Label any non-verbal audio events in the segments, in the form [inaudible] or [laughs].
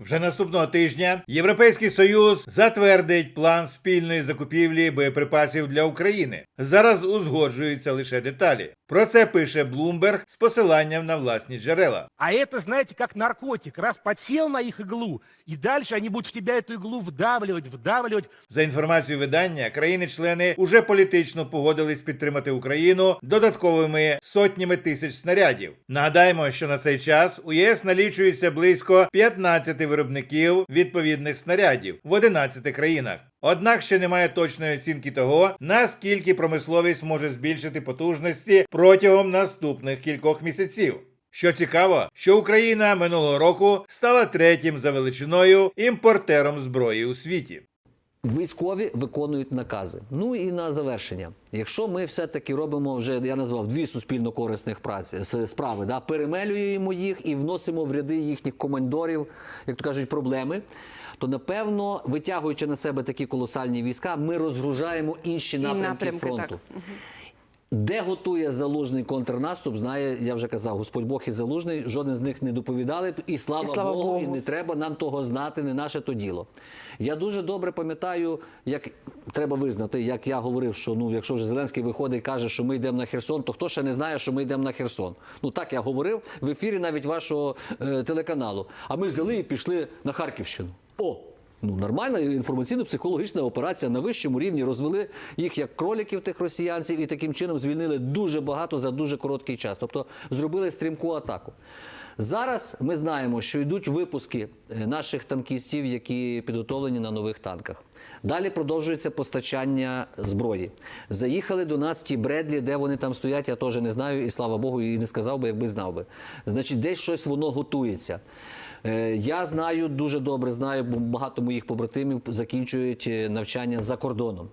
Вже наступного тижня Європейський Союз затвердить план спільної закупівлі боєприпасів для України. Зараз узгоджуються лише деталі. Про це пише Bloomberg з посиланням на власні джерела. А это, знаете, как наркотик. Раз подсел на их иглу, и дальше они будут в тебя эту иглу вдавливать, вдавливать. За інформацією видання, країни-члени уже політично погодились підтримати Україну додатковими сотнями тисяч снарядів. Нагадаємо, що на цей час у ЄС налічується близько 15 виробників відповідних снарядів в 11 країнах. Однак ще немає точної оцінки того, наскільки промисловість може збільшити потужності протягом наступних кількох місяців. Що цікаво, що Україна минулого року стала третім за величиною імпортером зброї у світі. Військові виконують накази. Ну і на завершення, якщо ми все-таки робимо вже, я назвав дві суспільно корисних праці справи, да, перемелюємо їх і вносимо в ряди їхніх командорів, як то кажуть, проблеми. То напевно, витягуючи на себе такі колосальні війська, ми розгружаємо інші напрямки, напрямки, фронту. так. Де готує залужний контрнаступ, знає, я вже казав, Господь Бог і залужний. Жоден з них не доповідали. І слава, І слава Богу, і не треба нам того знати, не наше то діло. Я дуже добре пам'ятаю, як треба визнати, як я говорив, що ну, якщо вже Зеленський виходить і каже, що ми йдемо на Херсон, то хто ще не знає, що ми йдемо на Херсон? Ну так я говорив в ефірі навіть вашого е, телеканалу. А ми взяли і пішли на Харківщину. О! Ну, нормальна інформаційно-психологічна операція на вищому рівні. Розвели їх як кроліків тих росіянців і таким чином звільнили дуже багато за дуже короткий час. Тобто зробили стрімку атаку. Зараз ми знаємо, що йдуть випуски е, наших танкістів, які підготовлені на нових танках. Далі продовжується постачання зброї. Заїхали до нас ті Бредлі, де вони там стоять, я теж не знаю, і слава Богу, і не сказав би, якби знав би. Значить, десь щось воно готується. Е, Я знаю дуже добре, знаю, бо багато моїх побратимів закінчують е, навчання за кордоном.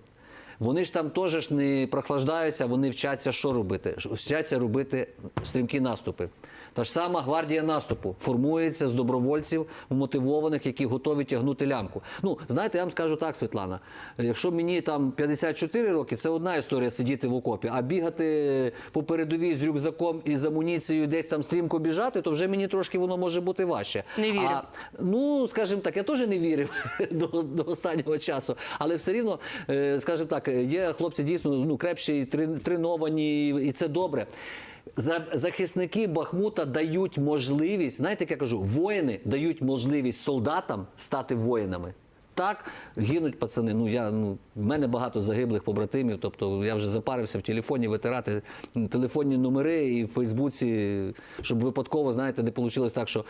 Вони ж там теж не прохлаждаються, вони вчаться, що робити? Вчаться робити стрімкі наступи. Та ж сама гвардія наступу формується з добровольців мотивованих, які готові тягнути лямку. Ну, знаєте, я вам скажу так, Світлана. Якщо мені там 54 роки, це одна історія сидіти в окопі, а бігати по передовій з рюкзаком і з амуніцією десь там стрімко біжати, то вже мені трошки воно може бути важче. Не вірю. А, ну, скажімо так, я теж не вірив [laughs] до, до останнього часу, але все рівно, е, скажімо так, є хлопці дійсно ну, крепші, трен- треновані, і це добре. За- Захисники Бахмута дають можливість, знаєте, як я кажу, воїни дають можливість солдатам стати воїнами. Так, гинуть пацани. Ну я ну в мене багато загиблих побратимів. Тобто я вже запарився в телефоні витирати телефонні номери і в Фейсбуці, щоб випадково, знаєте, не вийшло так, що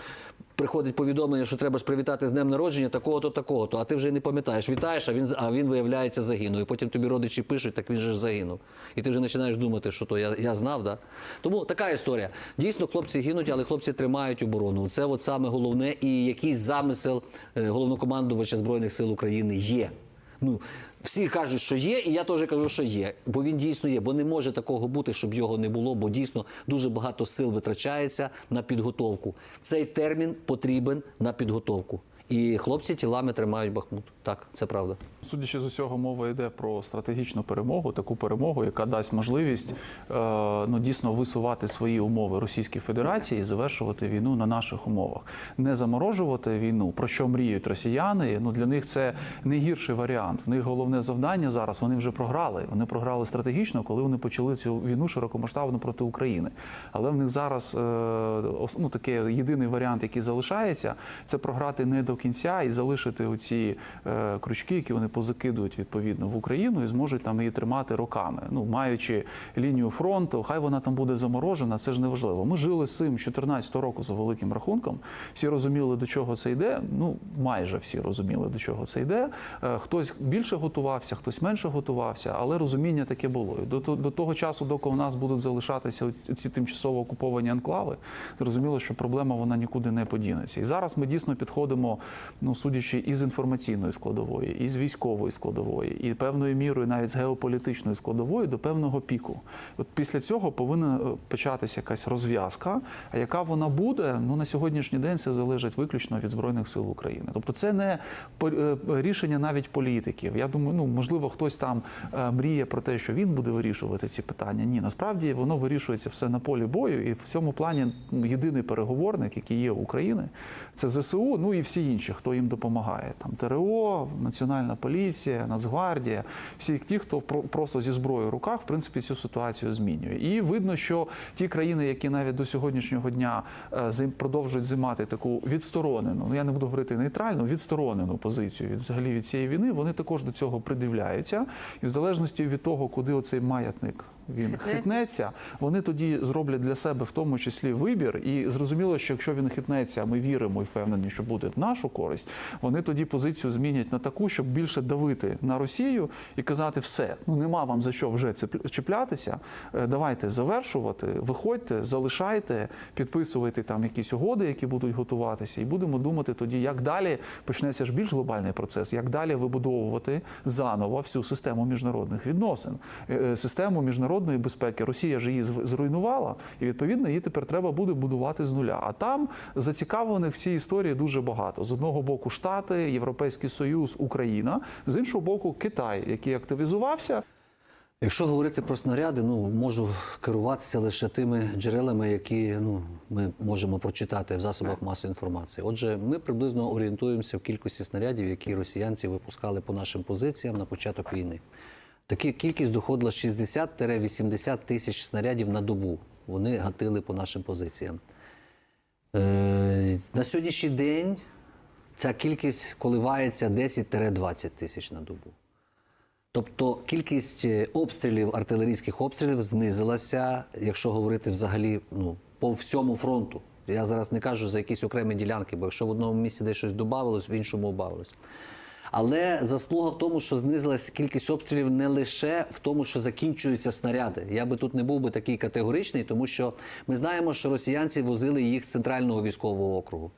приходить повідомлення, що треба ж привітати з днем народження такого-то, такого-то, а ти вже не пам'ятаєш. Вітаєш, а він а він виявляється загинув. І потім тобі родичі пишуть, так він же загинув. І ти вже починаєш думати, що то я, я знав, да? Тому така історія. Дійсно, хлопці гинуть, але хлопці тримають оборону. Це от саме головне, і якийсь замисел е, головнокомандувача Збройних сил України є. Ну, всі кажуть, що є, і я теж кажу, що є. Бо він дійсно є. Бо не може такого бути, щоб його не було, бо дійсно дуже багато сил витрачається на підготовку. Цей термін потрібен на підготовку. І хлопці тілами тримають Бахмут. Так, це правда. Судячи з усього, мова йде про стратегічну перемогу, таку перемогу, яка дасть можливість е, ну, дійсно висувати свої умови Російській Федерації і завершувати війну на наших умовах. Не заморожувати війну, про що мріють росіяни. Ну для них це не гірший варіант. В них головне завдання зараз. Вони вже програли. Вони програли стратегічно, коли вони почали цю війну широкомасштабно проти України. Але в них зараз е, ну, таке єдиний варіант, який залишається, це програти не до кінця і залишити оці е, крючки, які вони позакидують відповідно в Україну і зможуть там її тримати роками. Ну маючи лінію фронту, хай вона там буде заморожена, це ж не важливо. Ми жили з цим 14 року за великим рахунком. Всі розуміли, до чого це йде. Ну майже всі розуміли, до чого це йде. Е, Хтось більше готувався, хтось менше готувався, але розуміння таке було. До, до того часу, доки у нас будуть залишатися ці тимчасово окуповані анклави, зрозуміло, що проблема вона нікуди не подінеться. І зараз ми дійсно підходимо, ну судячи із інформаційної складової, і з військової складової, і певною мірою навіть з геополітичної складової до певного піку. От після цього повинна е, початися якась розв'язка. А яка вона буде? Ну на сьогоднішній день це залежить виключно від збройних сил України. Тобто, це не е, рішення навіть політиків. Я думаю, ну можливо, хтось там е, мріє про те, що він буде вирішувати ці питання. Ні, насправді воно вирішується все на полі бою, і в цьому плані ну, єдиний переговорник, який є України, це ЗСУ, ну і всі інші, хто їм допомагає. Там ТРО, Національна поліція, Нацгвардія, всі ті, хто про- просто зі зброєю в руках, в принципі, цю ситуацію змінює. І видно, що ті країни, які навіть до сьогоднішнього дня е, продовжують займати таку відсторонену, ну я не буду говорити нейтральну, відсторонену позицію від взагалі від цієї війни, вони також до цього придивляються. І в залежності від того, куди оцей маятник він хитнеться, вони тоді зроблять для себе в тому числі вибір. І зрозуміло, що якщо він хитнеться, а ми віримо і впевнені, що буде в нашу користь, вони тоді позицію змінять на таку, щоб більше давити на Росію і казати, все, ну нема вам за що вже чіплятися. е, Давайте завершувати, виходьте, залишайте, підписуйте там якісь угоди, які будуть готуватися, і будемо думати тоді, як далі почнеться ж більш глобальний процес, як далі вибудовувати заново всю систему міжнародних відносин, Е, систему міжнародної безпеки. Росія ж її зруйнувала, і відповідно її тепер треба буде будувати з нуля. А там зацікавлених в цій історії дуже багато. З одного боку Штати, Європейський Союз, Україна, з іншого боку, Китай, який активізувався. Якщо говорити про снаряди, ну можу керуватися лише тими джерелами, які ну ми можемо прочитати в засобах масової інформації. Отже, ми приблизно орієнтуємося в кількості снарядів, які росіянці випускали по нашим позиціям на початок війни. Така кількість доходила 60-80 тисяч снарядів на добу. Вони гатили по нашим позиціям. Е, на сьогоднішній день ця кількість коливається 10-20 тисяч на добу. Тобто кількість е, обстрілів, артилерійських обстрілів знизилася, якщо говорити взагалі ну, по всьому фронту. Я зараз не кажу за якісь окремі ділянки, бо якщо в одному місці десь щось додавалось, в іншому убавилось. Але заслуга в тому, що знизилась кількість обстрілів не лише в тому, що закінчуються снаряди. Я би тут не був би такий категоричний, тому що ми знаємо, що росіянці возили їх з центрального військового округу.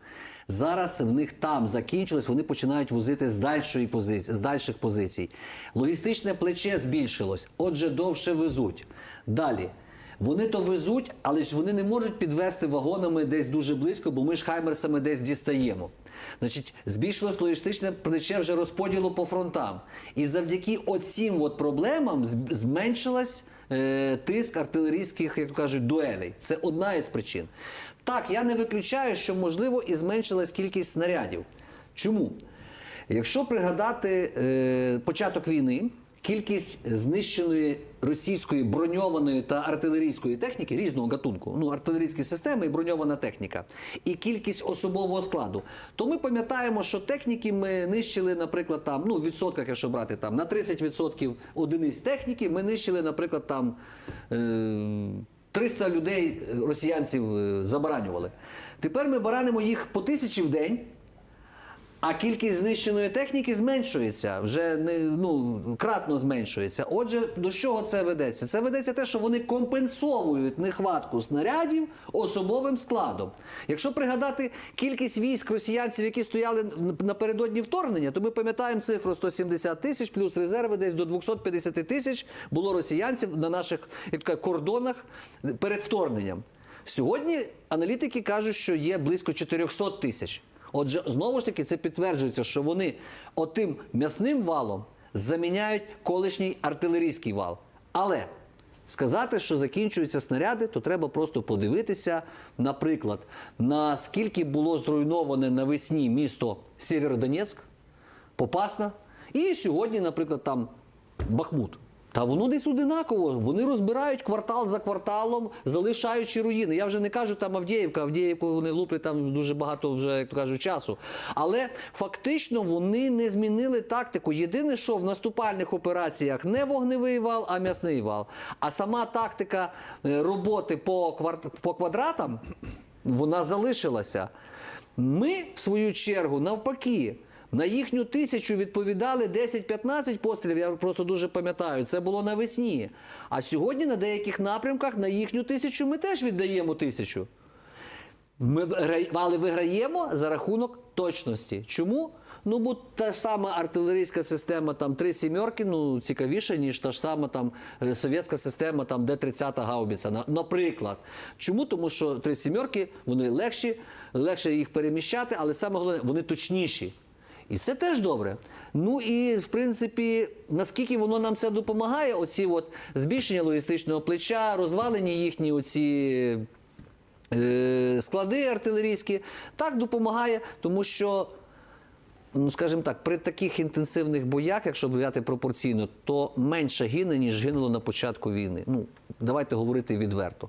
Зараз в них там закінчилось, вони починають возити з дальшої позиції, з дальших позицій. Логістичне плече збільшилось, отже, довше везуть. Далі. Вони то везуть, але ж вони не можуть підвести вагонами десь дуже близько, бо ми ж хаймерсами десь дістаємо. Значить, збільшилось логістичне плече вже розподілу по фронтам. І завдяки оцім от проблемам зменшилась е, тиск артилерійських, як кажуть, дуелей. Це одна із причин. Так, я не виключаю, що можливо і зменшилась кількість снарядів. Чому? Якщо пригадати е, початок війни, кількість знищеної російської броньованої та артилерійської техніки різного гатунку, ну артилерійські системи і броньована техніка, і кількість особового складу, то ми пам'ятаємо, що техніки ми нищили, наприклад, там, ну, в відсотках, якщо брати там, на 30% одиниць техніки, ми нищили, наприклад, там. Е, 300 людей е, росіянців е, забаранювали. Тепер ми баранимо їх по тисячі в день, а кількість знищеної техніки зменшується, вже не ну кратно зменшується. Отже, до чого це ведеться? Це ведеться те, що вони компенсовують нехватку снарядів особовим складом. Якщо пригадати кількість військ росіянців, які стояли напередодні вторгнення, то ми пам'ятаємо цифру 170 тисяч плюс резерви десь до 250 тисяч було росіянців на наших як кордонах перед вторгненням. Сьогодні аналітики кажуть, що є близько 400 тисяч. Отже, знову ж таки, це підтверджується, що вони отим м'ясним валом заміняють колишній артилерійський вал. Але сказати, що закінчуються снаряди, то треба просто подивитися, наприклад, наскільки було зруйноване навесні місто Сєвєродонецьк, Попасна, і сьогодні, наприклад, там Бахмут. Та воно десь одинаково. Вони розбирають квартал за кварталом, залишаючи руїни. Я вже не кажу там Авдіївка, Авдіївку вони луплять там дуже багато вже, як то кажуть, часу. Але фактично вони не змінили тактику. Єдине, що в наступальних операціях не вогневий вал, а м'ясний вал. А сама тактика е, роботи по, кварт... по квадратам вона залишилася. Ми, в свою чергу, навпаки. На їхню тисячу відповідали 10-15 пострілів. Я просто дуже пам'ятаю. Це було навесні. А сьогодні на деяких напрямках на їхню тисячу ми теж віддаємо тисячу. Ми але виграємо за рахунок точності. Чому? Ну, бо та ж сама артилерійська система там три сімерки, ну цікавіша, ніж та ж сама там е, совєтська система, там де 30 гаубіця. на- Наприклад. Чому? Тому що три сімерки вони легші, легше їх переміщати, але саме головне, вони точніші. І це теж добре. Ну і в принципі, наскільки воно нам це допомагає, оці от збільшення логістичного плеча, розвалені їхні оці е, склади артилерійські, так допомагає, тому що ну скажімо так, при таких інтенсивних боях, якщо взяти пропорційно, то менше гине, ніж гинуло на початку війни. Ну, давайте говорити відверто.